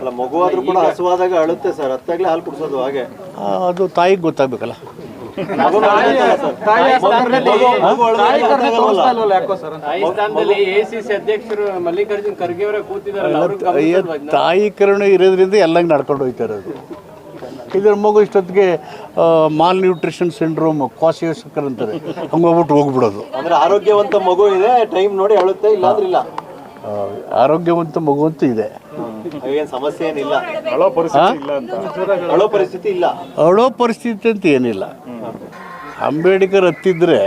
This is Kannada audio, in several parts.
ಅಲ್ಲ ಮಗುವಾದ್ರೂ ಕೂಡ ಹಸುವಾದಾಗ ಅಳುತ್ತೆ ಸರ್. ಅತ್ತಾಗ್ಲೇ ಹಾಲು ಕುಡಿಸೋದು ಹಾಗೆ. ಅದು ತಾಯಿಗೆ ಗೊತ್ತಾಗಬೇಕಲ್ಲ. ಮಗು- ಮಗು? ತಾಯಿ ಮಲ್ಲಿಕಾರ್ಜುನ್ ಖರ್ಗೆ ಅವರೇ ಕರುಣೆ ಇರೋದ್ರಿಂದ ಎಲ್ಲ ನಡ್ಕೊಂಡು ಹೋಗ್ತಾರೆ ಅದು. ಇದ್ರ ಮಗು ಇಷ್ಟೊತ್ತಿಗೆ ಮಾಲ್ ನ್ಯೂಟ್ರಿಷನ್ ಸಿಂಡ್ರೋಮ್ ಕ್ವಾಸಿಯೋಸ್ಕರ್ ಅಂತಾರೆ. ಹಂಗೋಗ್ಬಿಟ್ಟು ಹೋಗ್ಬಿಡೋದು. ಅಂದ್ರೆ ಆರೋಗ್ಯವಂತ ಮಗು ಇದೆ ಟೈಮ್ ನೋಡಿ ಅಳುತ್ತೆ ಇಲ್ಲಾಂದ್ರೆ ಇಲ್ಲ. ಆರೋಗ್ಯವಂತ ಮಗು ಅಂತೂ ಇದೆ. ಸಮಸ್ಯೆ ಏನಿಲ್ಲ ಅಳೋ ಪರಿಸ್ಥಿತಿ ಇಲ್ಲ ಅಂತ. ಅಳೋ ಪರಿಸ್ಥಿತಿ ಇಲ್ಲ. ಅಳೋ ಪರಿಸ್ಥಿತಿ ಅಂತ ಏನಿಲ್ಲ. ಅಂಬೇಡ್ಕರ್ ಹತ್ತಿದ್ರೆ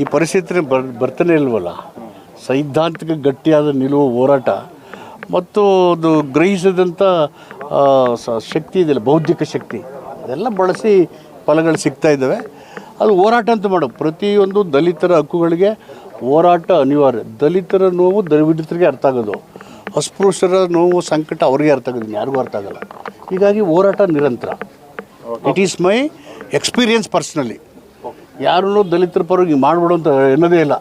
ಈ ಪರಿಸ್ಥಿತಿ ಬರ್ ಬರ್ತಾನೆ ಇಲ್ವಲ್ಲ? ಸೈದ್ಧಾಂತಿಕ ಗಟ್ಟಿಯಾದ ನಿಲುವು ಹೋರಾಟ ಮತ್ತು ಅದು ಗ್ರಹಿಸಿದಂಥ ಶಕ್ತಿ ಇದೆಯಲ್ಲ ಬೌದ್ಧಿಕ ಶಕ್ತಿ. ಅದೆಲ್ಲ ಬಳಸಿ ಫಲಗಳು ಸಿಗ್ತಾ ಇದ್ದಾವೆ. ಅದು ಹೋರಾಟ ಅಂತ ಮಾಡೋ ಪ್ರತಿಯೊಂದು ದಲಿತರ ಹಕ್ಕುಗಳಿಗೆ ಹೋರಾಟ ಅನಿವಾರ್ಯ. ದಲಿತರ ನೋವು ದಲಿತರಿಗೆ ಅರ್ಥ ಆಗೋದು. ಅಸ್ಪೃಶ್ಯರ ನೋವು ಸಂಕಟ ಅವ್ರಿಗೆ ಅರ್ಥ ಆಗೋದಿಲ್ಲ ಯಾರಿಗೂ ಅರ್ಥ ಆಗಲ್ಲ. ಹೀಗಾಗಿ ಹೋರಾಟ ನಿರಂತರ. It is my experience personally ಯಾರೂ ದಲಿತರ ಪರವಾಗಿ ಮಾಡ್ಬಿಡು ಅಂತ ಎನ್ನೋದೇ ಇಲ್ಲ.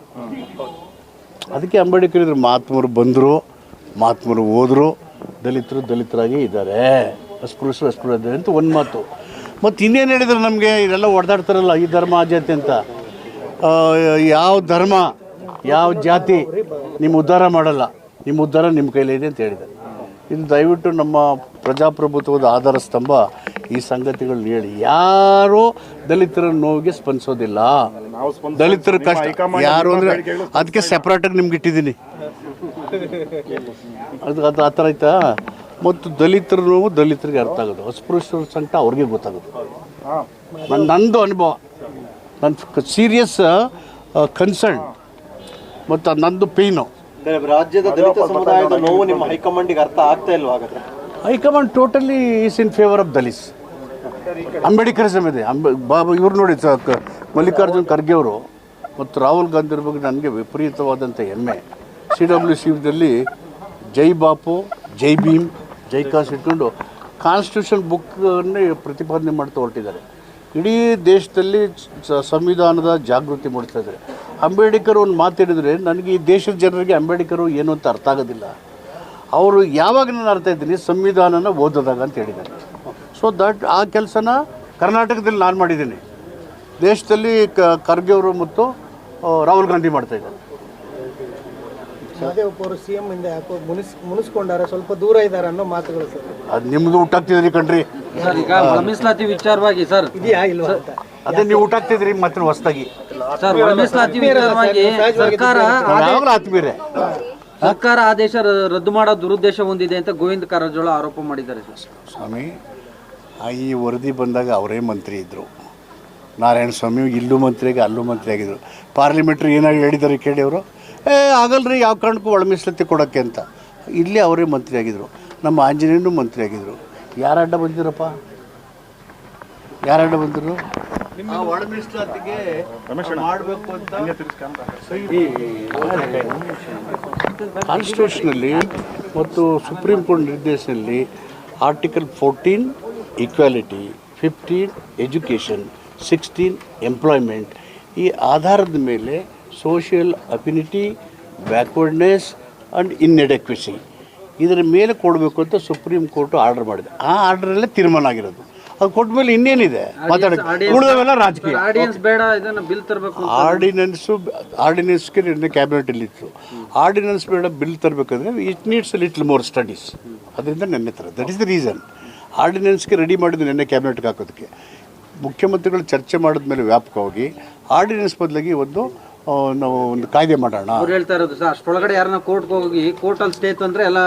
ಅದಕ್ಕೆ ಅಂಬೇಡ್ಕರ್ ಇದ್ರು ಮಹಾತ್ಮರು ಬಂದರು ಮಹಾತ್ಮರು ಹೋದರು ದಲಿತರು ದಲಿತರಾಗಿ ಇದ್ದಾರೆ. ಅಸ್ಪೃಶ್ಯರು ಅಸ್ಪೃಶ್ಯ ಅಂತ ಒಂದು ಮಾತು. ಮತ್ತು ಇನ್ನೇನು ಹೇಳಿದ್ರು ನಮಗೆ ಇದೆಲ್ಲ ಹೊಡೆದಾಡ್ತಾರಲ್ಲ ಈ ಧರ್ಮ ಆ ಜಾತಿ ಅಂತ. ಯಾವ ಧರ್ಮ ಯಾವ ಜಾತಿ ನಿಮ್ಮ ಉದ್ಧಾರ ಮಾಡಲ್ಲ. ನಿಮ್ಮ ಉದ್ಧಾರ ನಿಮ್ಮ ಕೈಲಿದೆ ಅಂತ ಹೇಳಿದೆ ಇನ್ನು ದಯವಿಟ್ಟು ನಮ್ಮ ಪ್ರಜಾಪ್ರಭುತ್ವದ ಆಧಾರ ಸ್ತಂಭ ಈ ಸಂಗತಿಗಳನ್ನ ಹೇಳಿ. ಯಾರೂ ದಲಿತರ ನೋವಿಗೆ ಸ್ಪಂದಿಸೋದಿಲ್ಲ. ದಲಿತರ ಕಷ್ಟ. ಯಾರು ಅಂದರೆ ಅದಕ್ಕೆ ಸೆಪ್ರೇಟಾಗಿ ನಿಮ್ಗೆ ಇಟ್ಟಿದ್ದೀನಿ. ಅದು ಅದು ಆ ಥರ ಆಯ್ತಾ? ಮತ್ತು ದಲಿತರ ನೋವು ದಲಿತರಿಗೆ ಅರ್ಥ ಆಗೋದು. ಅಸ್ಪೃಶ್ಯರ ಸಂಕಟ ಅವ್ರಿಗೆ ಗೊತ್ತಾಗೋದು. ನನ್ನ ನಂದು ಅನುಭವ. ನನ್ನ ಸೀರಿಯಸ್ ಕನ್ಸರ್ನ್ ಮತ್ತು ಅದು ನಂದು ಪೇಯ್ನು ಅಂದ್ರೆ ರಾಜ್ಯದ ದಲಿತ ಸಮುದಾಯದ ನೋವು ನಿಮ್ಮ ಹೈಕಮಾಂಡಿಗೆ ಅರ್ಥ ಆಗ್ತಾ ಇಲ್ವಾ ಹಾಗಾದ್ರೆ? High command totally is in favour of Dalits Ambedkarism ಇದೆ. ಅಂಬೆ ಬಾಬು ಇವ್ರು ನೋಡಿ ಮಲ್ಲಿಕಾರ್ಜುನ್ ಖರ್ಗೆ ಅವರು ಮತ್ತು ರಾಹುಲ್ ಗಾಂಧಿ ಬಗ್ಗೆ ನನಗೆ ವಿಪರೀತವಾದಂಥ ಹೆಮ್ಮೆ. ಸಿ ಡಬ್ಲ್ಯೂ ಸಿದಲ್ಲಿ ಜೈ ಬಾಪು ಜೈ ಭೀಮ್ ಜೈ ಕಾಸ್ ಇಟ್ಕೊಂಡು ಕಾನ್ಸ್ಟಿಟ್ಯೂಷನ್ ಬುಕ್ಕನ್ನೇ ಪ್ರತಿಪಾದನೆ ಮಾಡ್ತಾ ಹೊರಟಿದ್ದಾರೆ. ಇಡೀ ದೇಶದಲ್ಲಿ ಸಂವಿಧಾನದ ಜಾಗೃತಿ ಮೂಡಿಸ್ತಾ ಇದ್ದಾರೆ. ಅಂಬೇಡ್ಕರ್ ಒಂದು ಮಾತಾಡಿದರೆ ನನಗೆ ಈ ದೇಶದ ಜನರಿಗೆ ಅಂಬೇಡ್ಕರು ಏನು ಅಂತ ಅರ್ಥ ಆಗೋದಿಲ್ಲ. ಅವರು ಯಾವಾಗ ನಾನು ಅರ್ಥ ಇದ್ದೀನಿ? ಸಂವಿಧಾನನ ಓದೋದಾಗ ಅಂತ ಹೇಳಿದ್ದಾರೆ. ಸೊ ದಟ್ ಆ ಕೆಲಸನ ಕರ್ನಾಟಕದಲ್ಲಿ ನಾನು ಮಾಡಿದ್ದೀನಿ. ದೇಶದಲ್ಲಿ ಕ ಖರ್ಗೆ ಅವರು ಮತ್ತು ರಾಹುಲ್ ಗಾಂಧಿ ಮಾಡ್ತಾ ಇದ್ದಾರೆ. ಮಹದೇವಪ್ಪ ಅವರು ಸಿ ಎಂ ಇಂದ ಯಾಕೋ ಮುನಿಸ್ ಮುನಿಸ್ಕೊಂಡಾರೆ ಸ್ವಲ್ಪ ದೂರ ಇದ್ದಾರೆ ಅನ್ನೋ ಮಾತುಗಳು ಅದು ನಿಮ್ಮದು ಊಟಾಗ್ತಿದ್ರಿ ಕಣ್ರಿ. ಸರ್ ಈಗ ಮೀಸಲಾತಿ ವಿಚಾರವಾಗಿ ಸರ್. ಇದೆಯಾ ಇಲ್ವಾ ಅಂತ. ಅದೇ ನೀವು ಊಟಾಗ್ತಿದ್ರಿ ಮತ್ತೆ ಹೊಸ್ದಾಗಿ. ಸರ್ ಮೀಸಲಾತಿ ವಿಚಾರವಾಗಿ ಸರ್ಕಾರ ಯಾವಾಗಲೂ ಆತ್ಮೀರೆ ಸರ್ಕಾರ ಆದೇಶ ರ- ರದ್ದು ಮಾಡೋ ದುರುದ್ದೇಶ ಹೊಂದಿದೆ ಅಂತ ಗೋವಿಂದ ಕಾರಜೋಳ ಆರೋಪ ಮಾಡಿದ್ದಾರೆ ಸರ್. ಸ್ವಾಮಿ ಆ ಈ ವರದಿ ಬಂದಾಗ ಅವರೇ ಮಂತ್ರಿ ಇದ್ದರು ನಾರಾಯಣ ಸ್ವಾಮಿ ಇಲ್ಲೂ ಮಂತ್ರಿಗೆ ಅಲ್ಲೂ ಮಂತ್ರಿ ಆಗಿದ್ರು. ಪಾರ್ಲಿಮೆಂಟ್ರಿ ಏನಾಗಿ ಹೇಳಿದ್ದಾರೆ ಕೇಳಿ ಅವರು? ಏ ಆಗಲ್ರಿ ಯಾವ ಕಾರಣಕ್ಕೂ ಒಳ ಮೀಸಲಾತಿ ಕೊಡೋಕ್ಕೆ ಅಂತ. ಇಲ್ಲಿ ಅವರೇ ಮಂತ್ರಿ ಆಗಿದ್ರು. ನಮ್ಮ ಆಂಜನೇಯನೂ ಮಂತ್ರಿ ಆಗಿದ್ರು. ಯಾರ ಅಡ್ಡ ಬಂದಿರಪ್ಪ ಯಾರ ಅಡ್ಡ ಬಂದರು ಆ ಮಾಡಬೇಕು ಅಂತ ಕಾನ್ಸ್ಟಿಟ್ಯೂಷನಲ್ಲಿ ಮತ್ತು supreme court ನಿರ್ದೇಶನಲ್ಲಿ article fourteen equality fifteen education sixteen employment ಈ ಆಧಾರದ ಮೇಲೆ social affinity backwardness and inadequacy ಇದರ ಮೇಲೆ ಕೊಡಬೇಕು ಅಂತ ಸುಪ್ರೀಂ ಕೋರ್ಟು ಆರ್ಡರ್ ಮಾಡಿದೆ. ಆ ಆರ್ಡರಲ್ಲೇ ತೀರ್ಮಾನ ಆಗಿರೋದು. ಅದು ಕೊಟ್ಟ ಮೇಲೆ ಇನ್ನೇನಿದೆ? ಮಾತಾಡಕ್ಕೆ. ಉಳಿದವೆಲ್ಲ ರಾಜಕೀಯ. ಆರ್ಡಿನೆನ್ಸ್ ಬೇಡ ಇದನ್ನ ಬಿಲ್ ತರಬೇಕು ಆರ್ಡಿನೆನ್ಸು ಆರ್ಡಿನೆನ್ಸ್ಗೆ ನಿನ್ನೆ ಕ್ಯಾಬಿನೆಟಲ್ಲಿತ್ತು ಆರ್ಡಿನೆನ್ಸ್ ಬೇಡ bill ತರಬೇಕಂದ್ರೆ it needs little more studies ಅದರಿಂದ ನೆನ್ನೆ ಥರ ದಟ್ ಇಸ್ ದ ರೀಸನ್ ಆರ್ಡಿನೆನ್ಸ್ಗೆ ರೆಡಿ ಮಾಡಿದ್ದು ನೆನ್ನೆ ಕ್ಯಾಬಿನೆಟ್ಗೆ ಹಾಕೋದಕ್ಕೆ. ಮುಖ್ಯಮಂತ್ರಿಗಳು ಚರ್ಚೆ ಮಾಡಿದ್ಮೇಲೆ ವ್ಯಾಪಕವಾಗಿ ಆರ್ಡಿನೆನ್ಸ್ ಬದಲಾಗಿ ಒಂದು ನಾವು ಒಂದು ಕಾಯ್ದೆ ಮಾಡೋಣ. ಅವ್ರು ಹೇಳ್ತಾ ಇರೋದು ಸರ್ ಅಷ್ಟೊಳಗಡೆ ಯಾರನ್ನ ಕೋರ್ಟ್ಗೆ ಹೋಗಿ ಕೋರ್ಟ್ ಅಲ್ಲಿ ಸ್ಟೇ ತಂದ್ರೆ ಎಲ್ಲ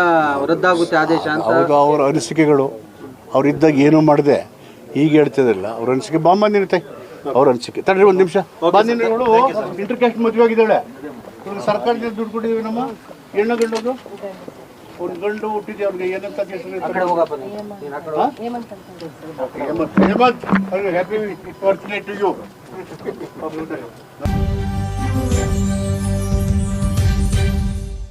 ರದ್ದಾಗುತ್ತೆ ಆದೇಶ ಅಂತ. ಹೌದು ಅವರ ಅನಿಸಿಕೆಗಳು. ಅವರಿದ್ದಾಗ ಏನೂ ಮಾಡಿದೆ. ಈಗ ಹೇಳ್ತಿದ್ರಲ್ಲ ಅವ್ರ ಅನ್ಸಿಕೆ ಬಾಂಬ್ ಬಂದಿರುತ್ತೆ ಅವ್ರ ಅನ್ಸಿಕೆ. ತಡ್ರಿ ಒಂದು ನಿಮಿಷ. ಬಂದಿನಗಳು ಇಂಟರ್ ಕ್ಯಾಸ್ಟ್ ಮದುವೆ ಆಗಿದ್ದಾಳೆ. ಸರ್ಕಾರದಿಂದ ದುಡ್ಡು ಕೊಟ್ಟಿದ್ದೀವಿ ನಮ್ಮ. ಹೆಣ್ಣು ಗಂಡದು ಒಂದು ಗಂಡು ಹುಟ್ಟಿದೆ ಅವ್ರಿಗೆ ಏನಂತ Hemanth. Happy birthday to you